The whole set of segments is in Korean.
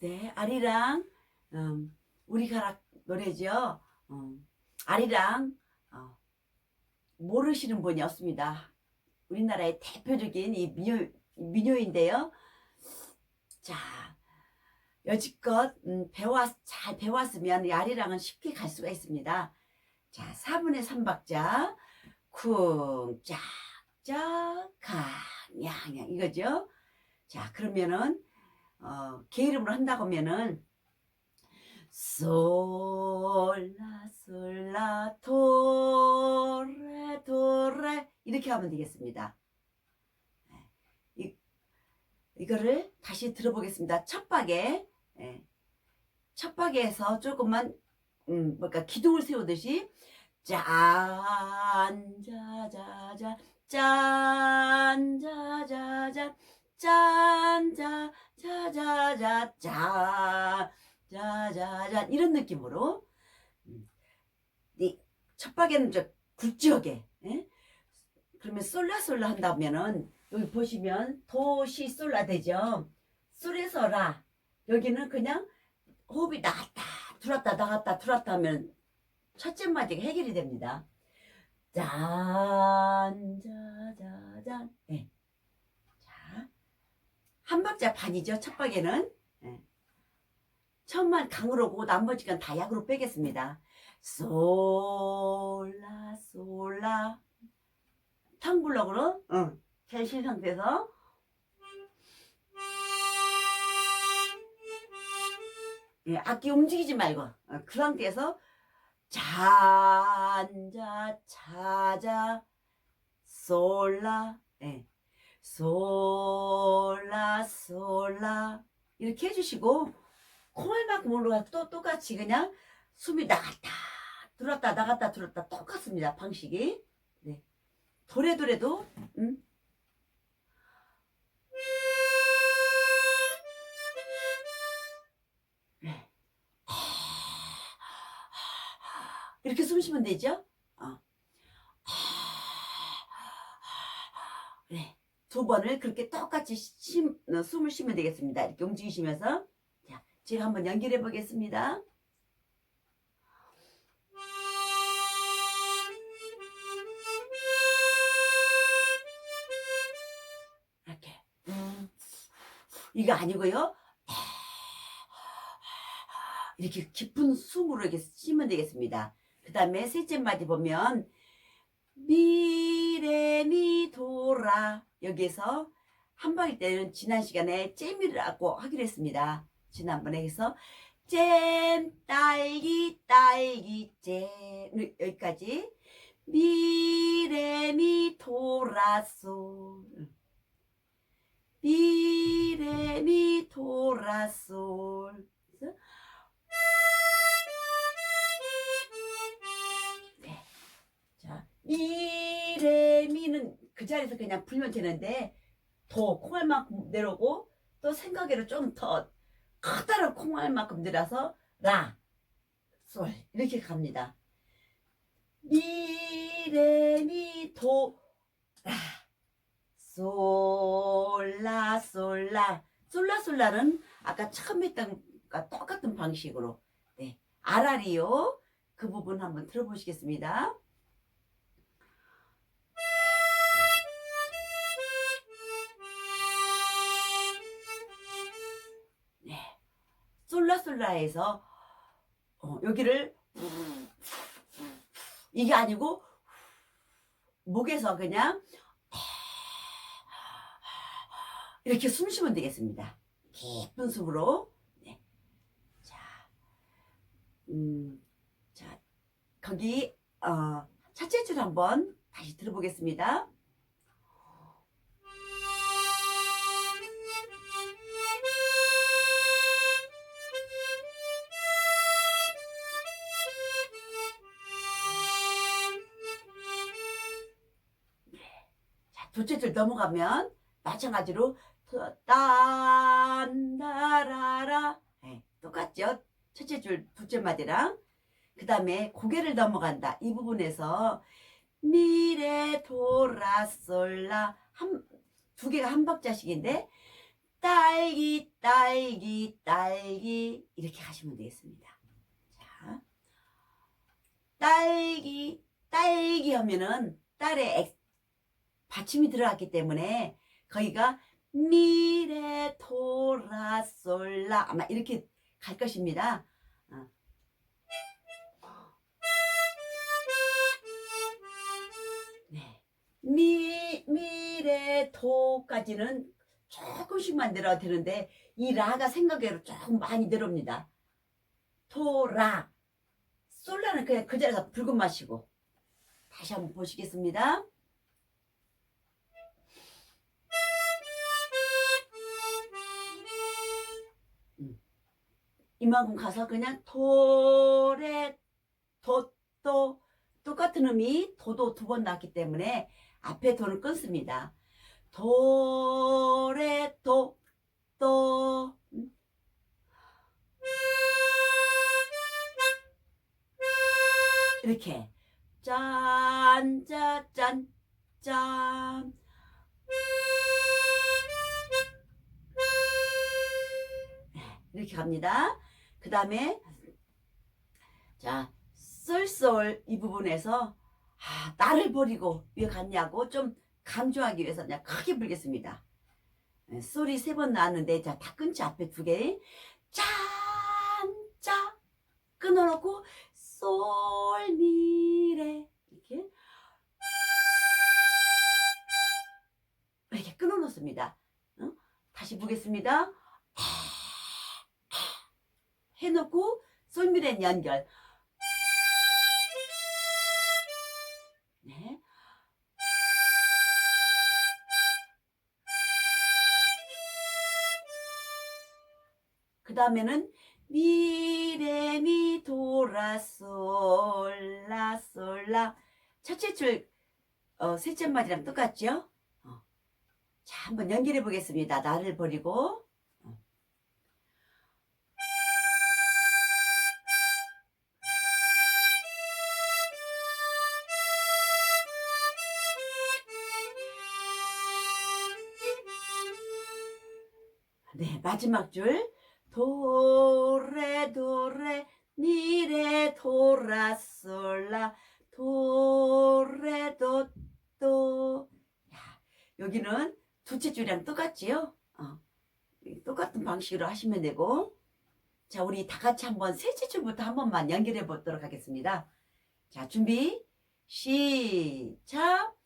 네, 아리랑 음, 우리 가락 노래죠. 음, 아리랑 어, 모르시는 분이 없습니다. 우리나라의 대표적인 이 민요 민요인데요. 자, 여지껏 음, 배웠 잘 배웠으면 이 아리랑은 쉽게 갈 수가 있습니다. 자, 4분의 3박자 쿵짝짝 강양양 이거죠. 자, 그러면은 어, 개 이름으로 한다고 하면은 솔라 솔라 도레 도레 이렇게 하면 되겠습니다. 네. 이, 이거를 다시 들어보겠습니다. 첫 박에 예. 첫 박에서 조금만 음, 뭔가 기둥을 세우듯이 짠 자자자 짠 자자자 짠자 짠 짜자잔 이런 느낌으로. 음, 이첫 박에는 저 굵지하게 예? 그러면 솔라솔라 한다면은 여기 보시면 도시 솔라 되죠? 솔에서라. 여기는 그냥 호흡이 나갔다 들었다 나갔다 들었다 하면 첫째 마디가 해결이 됩니다. 짠자자잔 예. 자한 박자 반이죠 첫 박에는 예. 처음만 강으로 오고 나머지는 다 약으로 빼겠습니다. 솔라 솔라 탕블럭으로 응. 잘신 상태에서 예, 악기 움직이지 말고 어, 그 상태에서 잔자 차자 솔라 예. 솔라 이렇게 해주시고 콩알만큼 올라가 또 똑같이 그냥 숨이 나갔다 들었다 나갔다 들었다 똑같습니다 방식이 네. 도래도래도 음. 네. 이렇게 숨 쉬면 되죠 어. 네. 두 번을 그렇게 똑같이 쉼, 어, 숨을 쉬면 되겠습니다 이렇게 움직이시면서 제가 한번 연결해 보겠습니다. 이렇게 이거 아니고요. 이렇게 깊은 숨으로 이렇게 쉬면 되겠습니다. 그 다음에 셋째 마디 보면 미레미 도라 여기에서 한 방일 때는 지난 시간에 잼이라고 하기로 했습니다. 지난번에 해서 잼 딸기 딸기 잼 여기까지. 미레미 도라솔 미레미 도라솔 자리에서 그냥 불면 되는데 도 콩알만큼 내려오고 또 생각외로 좀 더 커다란 콩알만큼 들어서 라, 솔 이렇게 갑니다. 미, 레, 미, 도, 라, 솔라, 솔라. 솔라, 솔라는 아까 처음 했던 것과 똑같은 방식으로 네, 아라리요. 그 부분 한번 들어보시겠습니다. 솔라솔라에서 어, 여기를 이게 아니고 목에서 그냥 이렇게 숨 쉬면 되겠습니다. 깊은 숨으로. 네. 자, 음, 자, 거기 어, 첫째 줄 한번 다시 들어보겠습니다. 둘째 줄 넘어가면 마찬가지로 딴다라라. 네, 똑같죠? 첫째 줄 둘째 마디랑. 그 다음에 고개를 넘어간다. 이 부분에서 미래 도라솔라. 한 두 개가 한 박자씩인데 딸기 딸 딸기 딸기. 이렇게 하시면 되겠습니다. 자, 딸기 딸기 하면은 딸의 엑- 받침이 들어갔기 때문에 거기가 미래 토라솔라 아마 이렇게 갈 것입니다. 어. 네. 미 미래 토까지는 조금씩만 내려도 되는데 이 라가 생각외로 조금 많이 내려옵니다. 토라 솔라는 그냥 그 자리에서 붉은 마시고 다시 한번 보시겠습니다. 이만큼 가서 그냥 도레 도또 똑같은 음이 도도 두번 나왔기 때문에 앞에 도는 끊습니다. 도레 도또 음. 이렇게 짠짜짠 짠. 네, 이렇게 갑니다. 그 다음에 자 쏠쏠 이 부분에서 아, 나를 버리고 왜 갔냐고 좀 강조하기 위해서 그냥 크게 불겠습니다. 네, 소리 세 번 나왔는데 자 다 끊지 앞에 두 개. 짠짜 끊어놓고 솔미레 이렇게 이렇게 끊어놓습니다. 어? 다시 보겠습니다. 해놓고 솔미레 연결. 네. 그 다음에는 미레미 도라 솔라 첫째 줄 어, 셋째 마디랑 똑같죠? 어. 자 한번 연결해 보겠습니다. 나를 버리고 네 마지막 줄. 도레 도레 미레 도라솔라. 도레 도또 여기는 둘째 줄이랑 똑같지요? 어. 똑같은 방식으로 하시면 되고. 자 우리 다 같이 한번 셋째 줄부터 한 번만 연결해 보도록 하겠습니다. 자 준비. 시작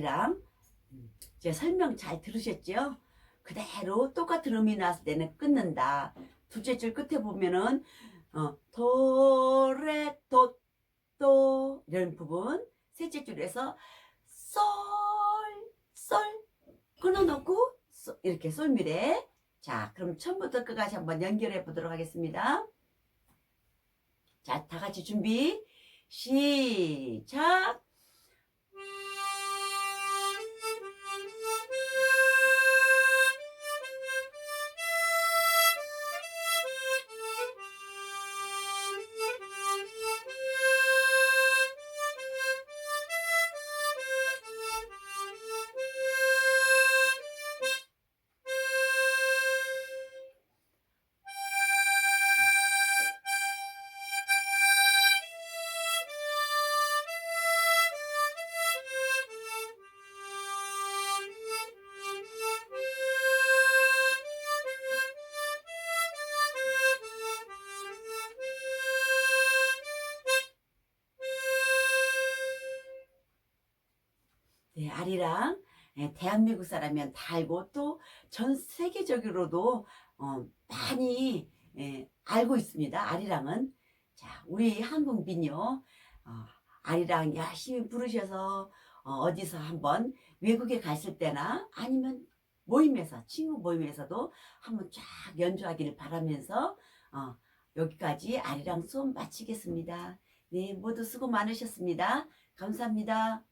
아리랑. 음, 제 설명 잘 들으셨죠? 그대로 똑같은 음이 나왔을 때는 끊는다. 둘째 줄 끝에 보면은, 어, 도레, 도, 또, 이런 부분. 셋째 줄에서, 솔, 솔, 끊어놓고, 소- 이렇게 솔미래. 자, 그럼 처음부터 끝까지 한번 연결해 보도록 하겠습니다. 자, 다 같이 준비. 시작. 네, 아리랑 예, 대한민국 사람이면 다 알고 또 전 세계적으로도 어, 많이 예, 알고 있습니다. 아리랑은 자 우리 한국 민요 어, 아리랑 열심히 부르셔서 어, 디서 한번 외국에 갔을 때나 아니면 모임에서 친구 모임에서도 한번 쫙 연주하기를 바라면서 어, 여기까지 아리랑 수업 마치겠습니다. 네, 모두 수고 많으셨습니다. 감사합니다.